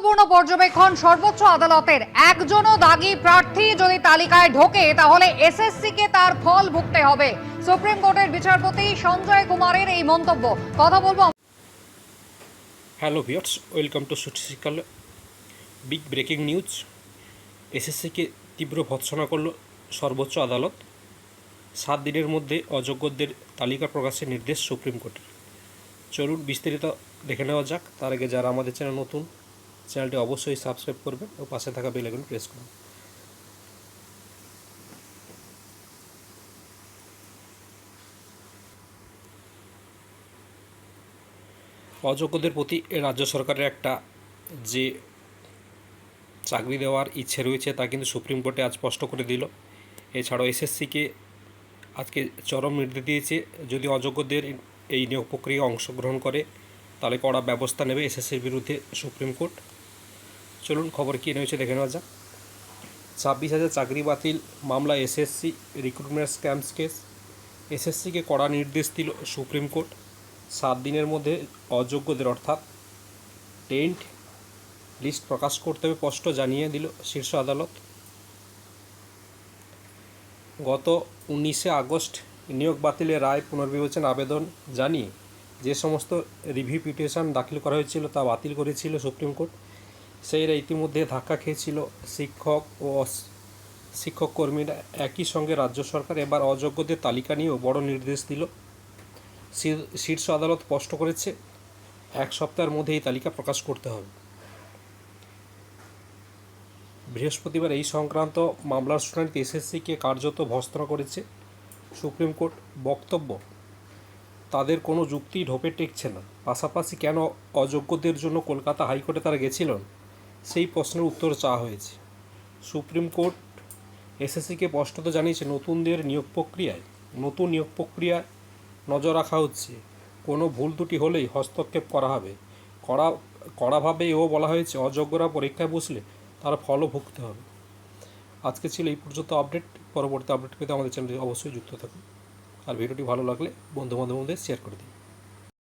গুরুত্বপূর্ণ পর্যবেক্ষণ সর্বোচ্চ আদালতের। একজনও দাগি প্রার্থী যদি তালিকায় ঢোকে, তাহলে এসএসসি কে তার ফল ভুগতে হবে। সুপ্রিম কোর্টের বিচারপতি সঞ্জয় কুমারের এই মন্তব্য। কথা বলব হ্যালো ভিউয়ার্স ওয়েলকাম টু শিকাল বিগ ব্রেকিং নিউজ এসএসসিকে তীব্র ভৎসনা করল সর্বোচ্চ আদালত। সাত দিনের মধ্যে অযোগ্যদের তালিকা প্রকাশের নির্দেশ সুপ্রিম কোর্টের। চলুন বিস্তারিত দেখে নেওয়া যাক। তার আগে যারা আমাদের চ্যানেল নতুন চ্যানেলটি অবশ্যই সাবস্ক্রাইব করবেন ও পাশে থাকা বেল আইকন প্রেস করুন অযোগ্যদের প্রতি রাজ্য সরকারের একটা যে চাকরি দেওয়ার ইচ্ছে রয়েছে তা কিন্তু সুপ্রিম কোর্টে আজ স্পষ্ট করে দিল। এছাড়াও এসএসসিকে আজকে চরম নির্দেশ দিয়েছে, যদি অযোগ্যদের এই নিয়োগ প্রক্রিয়ায় অংশগ্রহণ করে, তাহলে কড়া ব্যবস্থা নেবে এসএসসির বিরুদ্ধে সুপ্রিম কোর্ট। চলুন খবর কী রয়েছে দেখে নেওয়া যাক। ছাব্বিশ হাজার চাকরি বাতিল, মামলা এসএসসি রিক্রুটমেন্ট স্ক্যামস কেস এসএসসিকে কড়া নির্দেশ দিল সুপ্রিম কোর্ট। সাত দিনের মধ্যে অযোগ্যদের অর্থাৎ টেন্ট লিস্ট প্রকাশ করতে হবে স্পষ্ট জানিয়ে দিল শীর্ষ আদালত। গত উনিশে আগস্ট নিয়োগ বাতিলের রায় পুনর্বিবেচনা আবেদন জানিয়ে যে সমস্ত রিভিউ পিটিশন দাখিল করা হয়েছিল তা বাতিল করেছিল সুপ্রিম কোর্ট। সেই রায় ইতিমধ্যে ধাক্কা খেয়েছিল শিক্ষক ও শিক্ষক কর্মীরা একই সঙ্গে রাজ্য সরকার এবার অযোগ্যদের তালিকা নিয়েও বড় নির্দেশ দিল। শীর্ষ আদালত স্পষ্ট করেছে, এক সপ্তাহের মধ্যে এই তালিকা প্রকাশ করতে হবে। বৃহস্পতিবার এই সংক্রান্ত মামলার শুনানিতে এসএসসিকে কার্যত ভর্ৎসনা করেছে সুপ্রিম কোর্ট। বক্তব্য, তাদের কোনো যুক্তি ঢোপে টেকছে না। পাশাপাশি কেন অযোগ্যদের জন্য কলকাতা হাইকোর্টে তারা গেছিলেন? সেই প্রশ্নের উত্তর চাওয়া হয়েছে। সুপ্রিম কোর্ট এসএসসিকে স্পষ্টত জানিয়েছে, নতুনদের নিয়োগ প্রক্রিয়ায়। নতুন নিয়োগ প্রক্রিয়ায় নজর রাখা হচ্ছে। কোনো ভুল ত্রুটি হলেই হস্তক্ষেপ করা হবে। কড়া কড়াভাবে এও বলা হয়েছে, অযোগ্যরা পরীক্ষায় বসলে তার ফলও ভুগতে হবে। আজকে ছিল এই পর্যন্ত আপডেট। পরবর্তী আপডেট পেতে আমাদের চ্যানেলটি অবশ্যই যুক্ত থাকুন। আর ভিডিওটি ভালো লাগলে বন্ধু বান্ধবদের শেয়ার করে দিন।